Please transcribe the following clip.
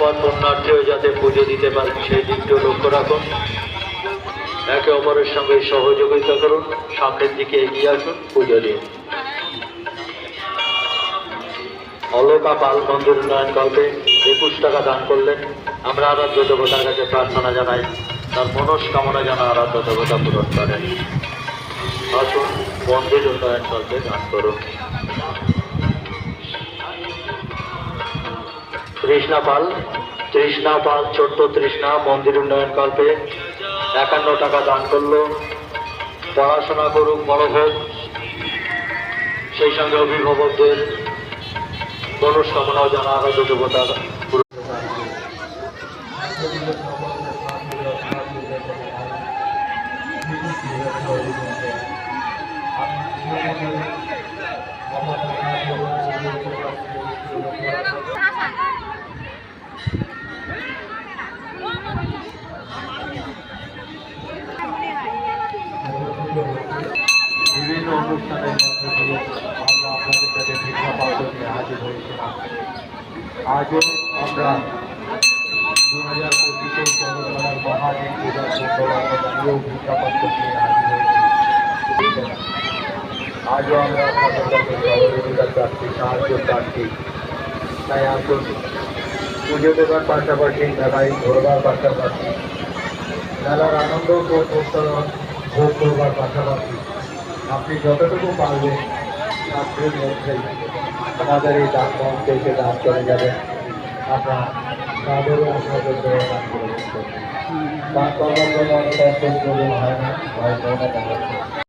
নিরাপদ পুণ্যার্থেও যাতে পুজো দিতে পারেন, সেই দিকটিও লক্ষ্য রাখুন। একে অপরের সঙ্গে সহযোগিতা করুন সামনের দিকে এগিয়ে আসুন, পুজো দিন। অলোকা পাল মন্দির উন্নয়ন কল্পে একুশ টাকা দান করলেন। আমরা আরাধ্য দেবতার কাছে প্রার্থনা জানাই, তার মনস্কামনা যেন আরাধ্য দেবতা পূরণ করেন আসুন মন্দির উন্নয়ন কল্পে দান করুন। তৃষ্ণা পাল তৃষ্ণা পাল, ছোট্ট তৃষ্ণা, মন্দির উন্নয়ন কল্পে একান্ন টাকা দান করল। পড়াশোনা করুক, বড় হোক, সেই সঙ্গে অভিভাবকদের মনস্কামনাও জানা আরাধ্য দেবতা পূরণ বিভিন্ন আপনাদের কাছে ভিক্ষা পাত্র নিয়ে হাজির হয়েছিলাম আজও আমরা দু হাজার পঁচিশে জগন্নাথ মহাদেব পূজার মঙ্গলবারেও ভিক্ষা পাত্র নিয়ে হাজির হয়েছি আজও আমরা আপনাদের কাছে সহযোগিতা চাচ্ছি সাহায্য চাচ্ছি তাই আসুন পুজো দেবার পাশাপাশি মেলায় ঘোরবার পাশাপাশি মেলার আনন্দ ভোগ ভোগ করবার পাশাপাশি আপনি যতটুকু পারবেন রাত্রের মধ্যেই আমাদের এই দাম কম থেকে দান চলে যাবে আমরা তাদেরও আপনাদের দান করে দান করার জন্য অনেক অর্থ প্রয়োজন হয় না, ভয় অবস্থা